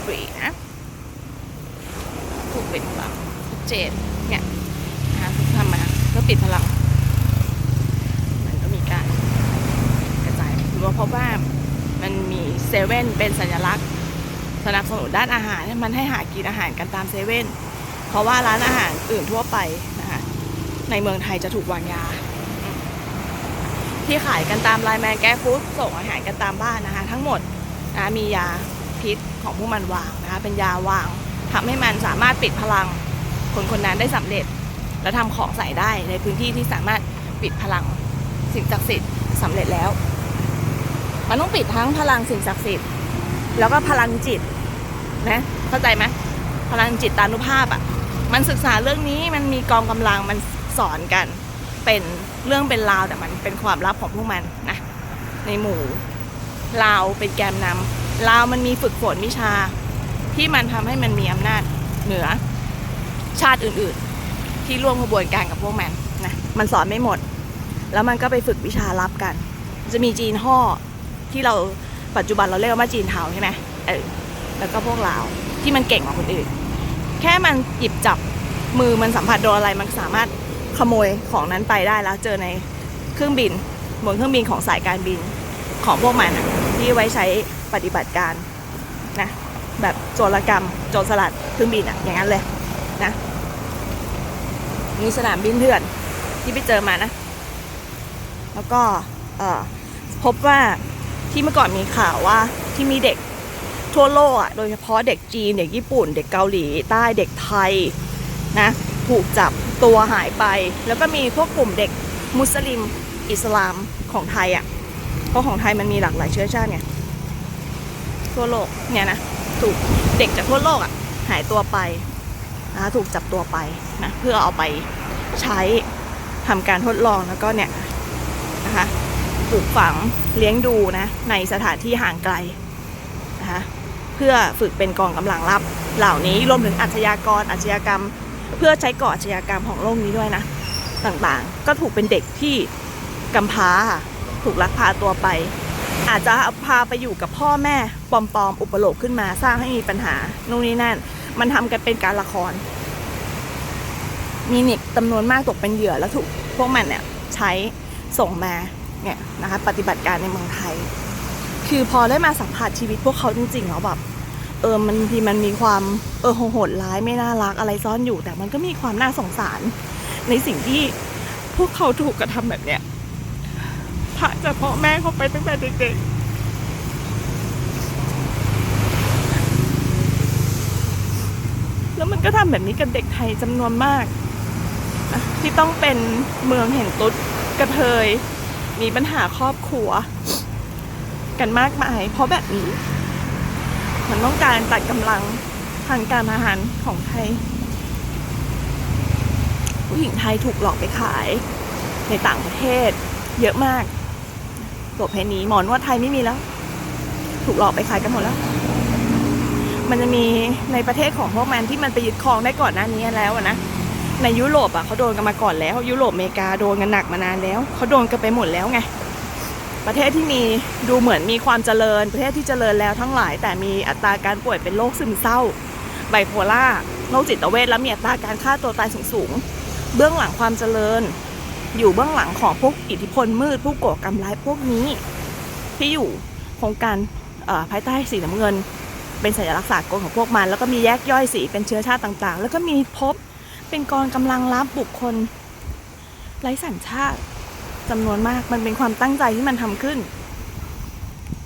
ระบี่นะถูกปิดพลังชัดเจนเนี่ยนะคะทุกทำมาเพื่อปิดพลัง มันก็มีการกระจายหรือว่าเพราะว่ามันมีเซเว่นเป็นสัญลักษณ์ สนับสนุนด้านอาหารมันให้หากินอาหารกันตามเซเว่นเพราะว่าร้านอาหารอื่นทั่วไปนะคะในเมืองไทยจะถูกวางยา ที่ขายกันตามไลน์แมนแก้ฟู้ดส่งอาหารกันตามบ้านนะคะ ทั้งหมดนะมียา พิษของพวกมันวางนะคะ เป็นยาวางทำให้มันสามารถปิดพลังคนคนนั้นได้สำเร็จ และทำของใส่ได้ในพื้นที่ที่สามารถปิดพลังสิ่งศักดิ์สิทธิ์สำเร็จแล้ว มันต้องปิดทั้งพลังสิ่งศักดิ์สิทธิ์แล้วก็พลังจิตนะเข้าใจไหมพลังจิตตานุภาพอะ่ะมันศึกษาเรื่องนี้มันมีกองกำลังมันสอนกัน เป็นเรื่องเป็นราวแต่มันเป็นความลับของพวกมันนะในหมู่ลาวเป็นแกมนำ ลาวมันมีฝึกฝนวิชา ที่มันทำให้มันมีอำนาจเหนือชาติอื่นๆ ที่ร่วมขบวนการกับพวกมันนะมันสอนไม่หมด แล้วมันก็ไปฝึกวิชาลับกัน จะมีจีนห่อที่เราปัจจุบันเราเรียกว่าจีนเทาใช่ไหมเออแล้วก็พวกลาวที่มันเก่งกว่าคนอื่น แค่มันหยิบจับมือมันสัมผัสโดนอะไรมันสามารถขโมยของนั้นไปได้แล้วเจอในเครื่องบินบนเครื่องบินของสายการบินของพวกมันที่ไว้ใช้ ปฏิบัติการนะแบบโจรกรรม โจรสลัดเครื่องบินอะอย่างนั้นเลยนะมีสนามบินเถื่อนที่ไปเจอมานะ แล้วก็เอ่อพบว่าที่เมื่อก่อนมีข่าวว่าที่มีเด็กทั่วโลกอะโดยเฉพาะเด็กจีน เด็กญี่ปุ่น เด็กเกาหลีใต้เด็กไทยนะถูกจับตัวหายไป แล้วก็มีพวกกลุ่มเด็กมุสลิมอิสลามของไทยอะเพราะของไทยมันมีหลากหลายเชื้อชาติไง ทั่วโลกเนี่ยนะถูกเด็กจากทั่วโลกอะหายตัวไปนะถูกจับตัวไปนะเพื่อเอาไปใช้ทำการทดลองแล้วก็เนี่ยนะคะปลูกฝังเลี้ยงดูนะในสถานที่ห่างไกลนะคะเพื่อฝึกเป็นกองกำลังลับ เหล่านี้รวมถึงอาชญากรอาชญากรรม เพื่อใช้ก่ออาชญากรรมของโลกนี้ด้วยนะต่างๆ ก็ถูกเป็นเด็กที่กำพร้าถูกลักพาตัวไป อาจจะพาไปอยู่กับพ่อแม่ปลอมๆอุปโลกขึ้นมาสร้างให้มีปัญหานู่นนี่นั่น มันทำกันเป็นการละคร มีเด็กจำนวนมากตกเป็นเหยื่อแล้วถูกพวกมันเนี่ยใช้ส่งมาเนี่ยนะคะปฏิบัติการในเมืองไทย คือพอได้มาสัมผัสชีวิตพวกเขาจริงๆแล้วแบบเออมันทีมันมีความเออโหดร้ายไม่น่ารักอะไรซ่อนอยู่ แต่มันก็มีความน่าสงสาร ในสิ่งที่พวกเขาถูกกระทำแบบเนี้ย พระจะพ่อแม่เขาไปตั้งแต่เด็กๆ แล้วมันก็ทำแบบนี้กับเด็กไทยจำนวนมากนะที่ต้องเป็นเมืองแห่งตุ๊ดกระเทย มีปัญหาครอบครัว กันมากมาย เพราะแบบนี้ มันต้องการตัดกำลังทางการอาหารของไทย ผู้หญิงไทยถูกหลอกไปขายในต่างประเทศเยอะมาก ตัวเพณีหมอนวดไทยไม่มีแล้ว ถูกหลอกไปขายกันหมดแล้ว มันจะมีในประเทศของพวกมันที่มันไปยึดครองได้ก่อนหน้านี้แล้วนะในยุโรปอะเขาโดนกันมาก่อนแล้ว ยุโรปอเมริกาโดนกันหนักมานานแล้วเขาโดนกันไปหมดแล้วไงประเทศที่มีดูเหมือนมีความเจริญ ประเทศที่เจริญแล้วทั้งหลาย แต่มีอัตราการป่วยเป็นโรคซึมเศร้าไบโพล่าโรคจิตเวชและมีอัตราการฆ่าตัวตายสูงๆเบื้องหลังความเจริญ อยู่เบื้องหลังของพวกอิทธิพลมืด ผู้ก่อกรรมร้ายพวกนี้ ที่อยู่โครงการภายใต้สีน้ำเงิน เป็นสัญลักษณ์สากลของพวกมัน แล้วก็มีแยกย่อยสีเป็นเชื้อชาติต่างๆ แล้วก็มีพบเป็นกองกำลังลับบุคคลไร้สัญชาติจำนวนมากมันเป็นความตั้งใจที่มันทำขึ้น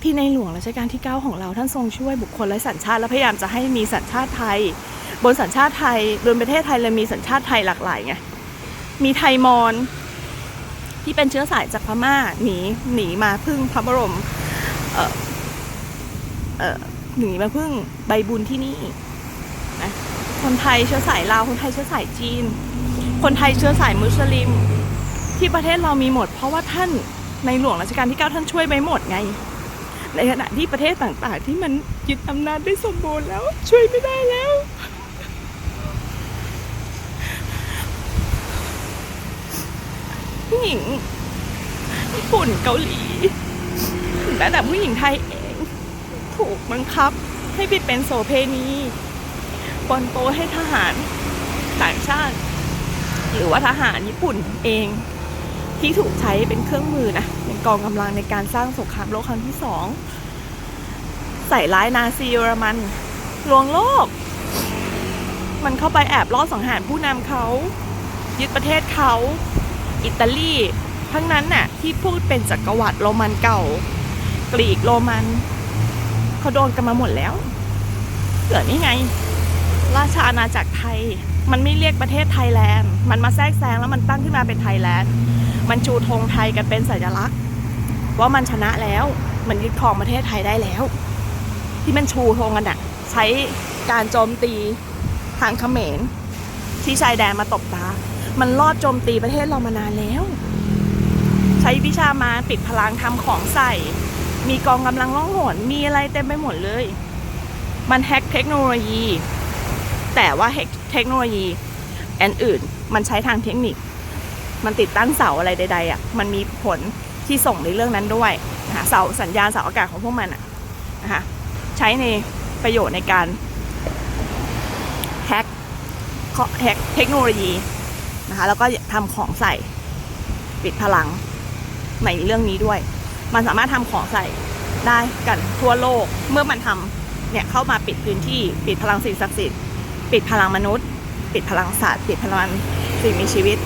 ที่ในหลวงรัชกาลที่ 9 ของเราท่านทรงช่วยบุคคลไร้สัญชาติและพยายามจะให้มีสัญชาติไทย บนสัญชาติไทยบนประเทศไทยเลยมีสัญชาติไทยหลากหลายไงมีไทยมอญ ที่เป็นเชื้อสายจากพม่าหนีหนีมาพึ่งพระบรมเออเออหนีมาพึ่งใบบุญที่นี่นะคนไทยเชื้อสายลาวคนไทยเชื้อสายจีน คนไทยเชื้อสายมุสลิม ที่ประเทศเรามีหมด เพราะว่าท่านในหลวงรัชกาลที่ 9 ท่านช่วยไว้หมดไง ในขณะที่ประเทศต่างๆ ที่มันยึดอำนาจได้สมบูรณ์แล้ว ช่วยไม่ได้แล้ว ผู้หญิงญี่ปุ่นเกาหลีแม้แต่ผู้หญิงไทยเอง ถูกบังคับให้ไปเป็นโสเพณีปนโปให้ทหารต่างชาติ หรือว่าทหารญี่ปุ่นเอง ที่ถูกใช้เป็นเครื่องมือนะเป็นกองกำลังในการสร้างสงครามโลกครั้งที่สองใส่ร้ายนาซีเยอรมันลวงโลก มันเข้าไปแอบลอบสังหารผู้นำเขา ยึดประเทศเขา อิตาลีทั้งนั้นน่ะที่พูดเป็นจักรวรรดิโรมันเก่า กรีกโรมันเขาโดนกันมาหมดแล้วเหลือนี่ไง ราชอาณาจักรไทย มันไม่เรียกประเทศไทยแลนด์ มันมาแทรกแซงแล้วมันตั้งขึ้นมาเป็นไทยแลนด์ มันชูธงไทยกันเป็นสัญลักษณ์ ว่ามันชนะแล้ว มันยึดครองประเทศไทยได้แล้ว ที่มันชูธงกันอะใช้การโจมตีทางเขมรที่ชายแดนมาตบตา มันรอบโจมตีประเทศเรามานานแล้ว ใช้วิชามาปิดพลังทำของใส่ มีกองกำลังล่องหนมีอะไรเต็มไปหมดเลย มันแฮกเทคโนโลยี แต่ว่าแฮกเทคโนโลยีอันอื่นมันใช้ทางเทคนิค มันติดตั้งเสาอะไรใดๆอะมันมีผลที่ส่งในเรื่องนั้นด้วยนะคะเสาสัญญาณเสาอากาศของพวกมันอะนะคะใช้ในประโยชน์ในการแฮกแฮกเทคโนโลยี นะคะ แล้วก็ทำของใส่ ปิดพลังในเรื่องนี้ด้วย มันสามารถทำของใส่ได้กันทั่วโลกเมื่อมันทำเนี่ยเข้ามาปิดพื้นที่ ปิดพลังสิ่งศักดิ์สิทธิ์ปิดพลังมนุษย์ ปิดพลังสัตว์ปิดพลังสิ่งมีชีวิต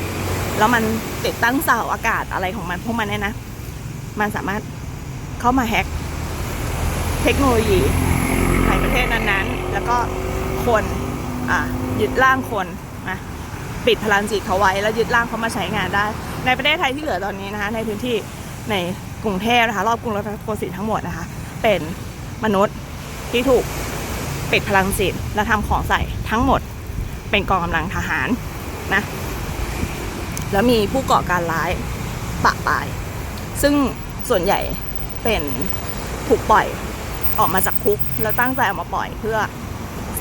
แล้วมันติดตั้งเสาอากาศอะไรของมันพวกมันเนี่ยนะ มันสามารถเข้ามาแฮ็กเทคโนโลยีในประเทศนั้นๆ แล้วก็คนอะยึดร่างคน ปิดพลังจิตเขาไว้ แล้วยึดร่างเขามาใช้งานได้ ในประเทศไทยที่เหลือตอนนี้นะคะ ในพื้นที่ในกรุงเทพนะคะ รอบกรุงรัตนโกสินทร์ทั้งหมดนะคะ เป็นมนุษย์ที่ถูกปิดพลังจิตและทำของใส่ทั้งหมด เป็นกองกำลังทหารนะแล้วมีผู้ก่อการร้ายปะปาย ซึ่งส่วนใหญ่เป็นถูกปล่อยออกมาจากคุก แล้วตั้งใจออกมาปล่อยเพื่อ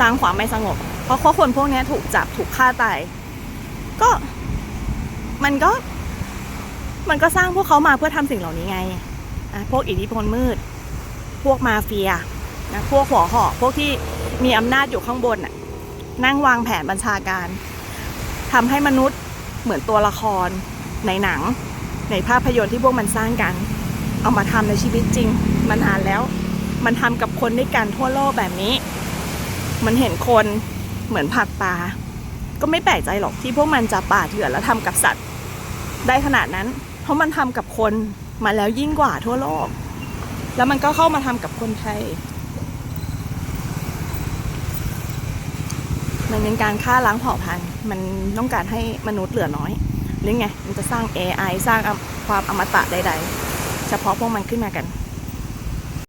สร้างความไม่สงบ เพราะคนพวกนี้ถูกจับถูกฆ่าตาย ก็มันก็ มันก็สร้างพวกเขามาเพื่อทำสิ่งเหล่านี้ไงอะพวกอิทธิพลมืด พวกมาเฟียนะพวกหัวหอกพวกที่มีอำนาจอยู่ข้างบนน่ะนั่งวางแผนบัญชาการทำให้มนุษย์เหมือนตัวละคร ในหนัง ในภาพยนตร์ที่พวกมันสร้างกัน เอามาทำในชีวิตจริง มันอ่านแล้ว มันทำกับคนด้วยกันทั่วโลกแบบนี้ มันเห็นคนเหมือนผักปลา ก็ไม่แปลกใจหรอกที่พวกมันจะป่าเถื่อนแล้วทำกับสัตว์ ได้ขนาดนั้น เพราะมันทำกับคนมาแล้วยิ่งกว่าทั่วโลก แล้วมันก็เข้ามาทำกับคนไทย มันเป็นการฆ่าล้างเผ่าพันธุ์ มันต้องการให้มนุษย์เหลือน้อยหรือไง มันจะสร้าง AI สร้างความอมตะใดๆ เฉพาะพวกมันขึ้นมากัน